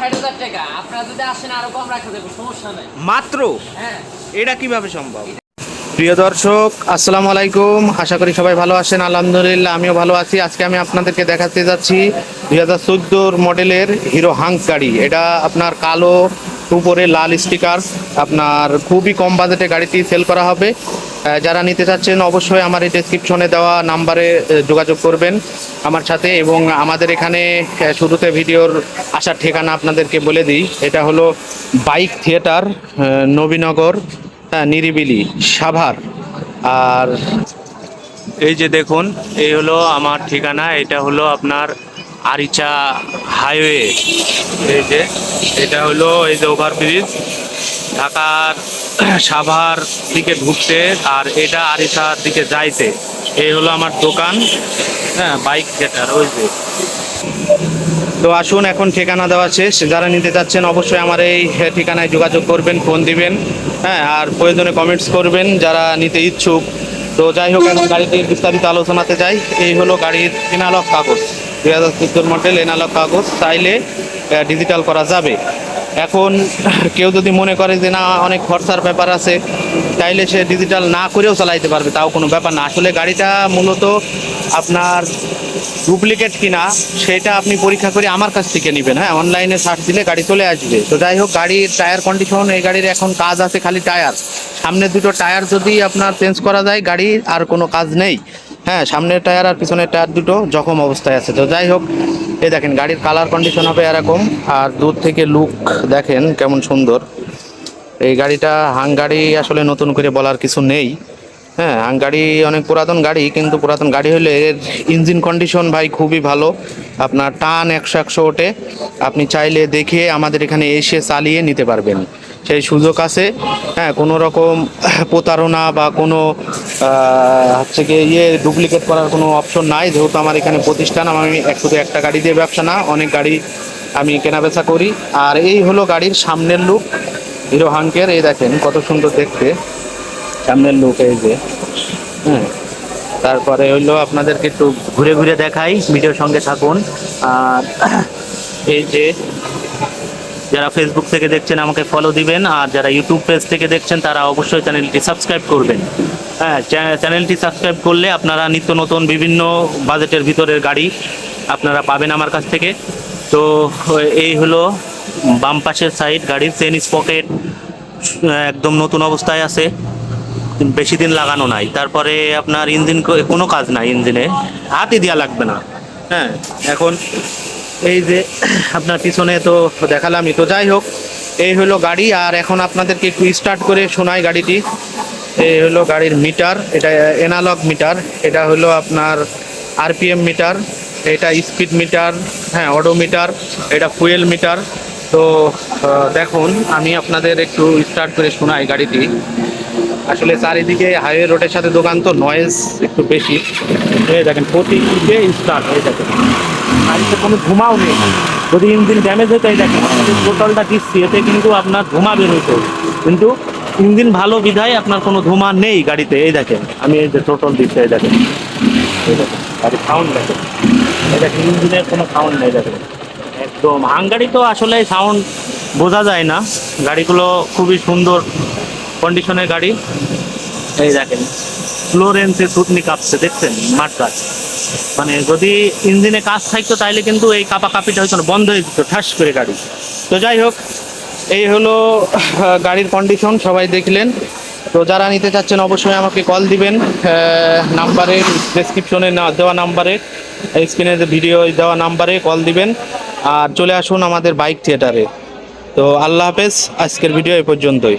ষাট হাজার টাকা। আপনারা যদি আসেন আরও কম রাখা যাবে সমস্যা নাই। মাত্র? হ্যাঁ। এটা কীভাবে সম্ভব? প্রিয় দর্শক আসসালামু আলাইকুম। আশা করি সবাই ভালো আছেন আলহামদুলিল্লাহ আমিও ভালো আছি। আজকে আমি আপনাদেরকে দেখাতে যাচ্ছি দুই হাজার চোদ্দোর মডেলের হিরো হাঙ্ক গাড়ি। এটা আপনার কালো উপরে লাল স্টিকার। আপনার খুবই কম বাজেটে গাড়িটি সেল করা হবে। যারা নিতে চাচ্ছেন অবশ্যই আমার এই ডেসক্রিপশনে দেওয়া নাম্বারে যোগাযোগ করবেন আমার সাথে এবং আমাদের এখানে শুরুতে ভিডিওর আসার ঠিকানা আপনাদেরকে বলে দিই। এটা হলো বাইক থিয়েটার নবীনগর নিরিবিলি, সাভার। আর এই যে দেখুন, এই হলো আমার ঠিকানা, এটা হলো আপনার আরিচা হাইওয়ে। এই যে, এটা হলো এই যে ওভারব্রিজ ঢাকার সাভার দিকে ঢুকতে আর এটা আরিচার দিকে যাইতে। এই হলো আমার দোকান। হ্যাঁ বাইক থিয়েটার ওই যে। তো আসুন, এখন ঠিকানা দেওয়া শেষ। যারা নিতে চাচ্ছেন অবশ্যই আমার এই ঠিকানায় যোগাযোগ করবেন, ফোন দিবেন। হ্যাঁ আর প্রয়োজনে কমেন্টস করবেন যারা নিতে ইচ্ছুক। তো যাই হোক, এখন গাড়িটির বিস্তারিত আলোচনাতে যাই। এই হলো গাড়ির এনালগ কাগজ। দুই হাজার চোদ্দোর মডেল এনালগ কাগজ। চাইলে ডিজিটাল করা যাবে। এখন কেউ যদি মনে করে যে না, অনেক খরচার ব্যাপার আছে, তাইলে সে ডিজিটাল না করেও চালাইতে পারবে, তাও কোনো ব্যাপার না। আসলে গাড়িটা মূলত আপনার ডুপ্লিকেট কিনা, সেটা আপনি পরীক্ষা করে আমার কাছ থেকে নেবেন। হ্যাঁ অনলাইনে সার্চ দিলে গাড়ি চলে আসবে। তো যাই হোক, গাড়ির টায়ার কন্ডিশন এই গাড়ির এখন কাজ আছে খালি টায়ার সামনে দুটো টায়ার যদি আপনার চেঞ্জ করা যায় গাড়ির আর কোনো কাজ নেই। হ্যাঁ সামনের টায়ার আর পিছনের টায়ার দুটো জখম অবস্থায় আছে। তো যাই হোক এ দেখেন, গাড়ির কালার কন্ডিশন হবে এরকম। আর দূর থেকে লুক দেখেন কেমন সুন্দর। এই গাড়িটা হাঙ্গারি আসলে নতুন করে বলার কিছু নেই। হ্যাঁ হাঙ্গারি অনেক পুরাতন গাড়ি, কিন্তু পুরাতন গাড়ি হলে এর ইঞ্জিন কন্ডিশন ভাই খুবই ভালো। আপনার টান একশো একশো ওঠে। আপনি চাইলে দেখে আমাদের এখানে এসে চালিয়ে নিতে পারবেন। সেই সুযোগ আছে। হ্যাঁ কোনো রকম প্রতারণা বা কোনো হচ্ছে কি ইয়ে ডুপ্লিকেট করার কোনো অপশন নাই। যেহেতু আমার এখানে প্রতিষ্ঠান আমি এক শুধু একটা গাড়ি দিয়ে ব্যবসা না, অনেক গাড়ি আমি কেনাবেচা করি। আর এই হলো গাড়ির সামনের লুক হিরো হাঙ্কের এই দেখেন, কত সুন্দর দেখতে। সামনের লুক এই যে। হ্যাঁ তারপরে হইল আপনাদেরকে একটু ঘুরে ঘুরে দেখাই, ভিডিওর সঙ্গে থাকুন। আর এই যে যারা ফেসবুক থেকে দেখছেন আমাকে ফলো দিবেন, আর যারা ইউটিউব পেজ থেকে দেখছেন, তারা অবশ্যই চ্যানেলটি সাবস্ক্রাইব করবেন। হ্যাঁ চ্যানেলটি সাবস্ক্রাইব করলে আপনারা নিত্য নতুন বিভিন্ন বাজেটের ভিতরের গাড়ি আপনারা পাবেন আমার কাছ থেকে। তো, এই হলো বাম পাশের সাইড গাড়ির চেন স্পকেট একদম নতুন অবস্থায় আছে। বেশি দিন লাগানো নাই। তারপরে আপনার ইঞ্জিন কোনো কাজ নাই ইঞ্জিনে হাতই দেওয়া লাগবে না। হ্যাঁ এখন এই যে আপনার পিছনে তো দেখালামই। তো যাই হোক, এই হলো গাড়ি, আর এখন আপনাদেরকে একটু স্টার্ট করে শোনাই গাড়িটি। এই হলো গাড়ির মিটার এটা এনালগ মিটার এটা হলো আপনার আরপিএম মিটার এটা স্পিড মিটার হ্যাঁ অডোমিটার এটা ফুয়েল মিটার তো দেখুন, আমি আপনাদের একটু স্টার্ট করে শোনাই গাড়িটি। আসলে চারিদিকে হাইওয়ে রোডের সাথে দোকান তো নয়েজ একটু বেশি। দেখেন প্রতি স্টার্ট হয়ে দেখেন গাড়িতে কোনো ধুমাও নেই। যদি ইঞ্জিন ড্যামেজ হতো এই দেখেন আপনাদের টোটালটা দিচ্ছি, এতে কিন্তু আপনার ধুমা বের হতো কিন্তু ইঞ্জিন ভালো বিধায় আপনার কোনো ধুমা নেই গাড়িতে, এই দেখেন, আমি এই যে টোটাল দিচ্ছি, এই দেখেন। এই দেখেন গাড়ির সাউন্ড দেখেন। এই দেখেন, ইঞ্জিনের কোনো সাউন্ড নেই, দেখেন। একদম, হাঙ্গারি তো আসলে সাউন্ড বোঝা যায় না। গাড়িগুলো খুবই সুন্দর কন্ডিশনের গাড়ি। এই দেখেন ফ্লোরেন্সে থুতনি কাঁপছে, দেখছেন? মাঠ গাছ মানে যদি ইঞ্জিনে কাজ থাকতো, তাইলে কিন্তু এই কাপা কাপিটা হয়তো বন্ধ হয়ে যেত, ঠাস করে গাড়ি। তো যাই হোক, এই হলো গাড়ির কন্ডিশন সবাই দেখলেন। তো যারা নিতে চাচ্ছেন, অবশ্যই আমাকে কল দিবেন নাম্বারে ডেসক্রিপশনে না, দেওয়া নাম্বারে স্ক্রিনে ভিডিও দেওয়া নাম্বারে কল দিবেন। আর চলে আসুন আমাদের বাইক থিয়েটারে তো আল্লাহ হাফেজ, আজকের ভিডিও এ পর্যন্তই।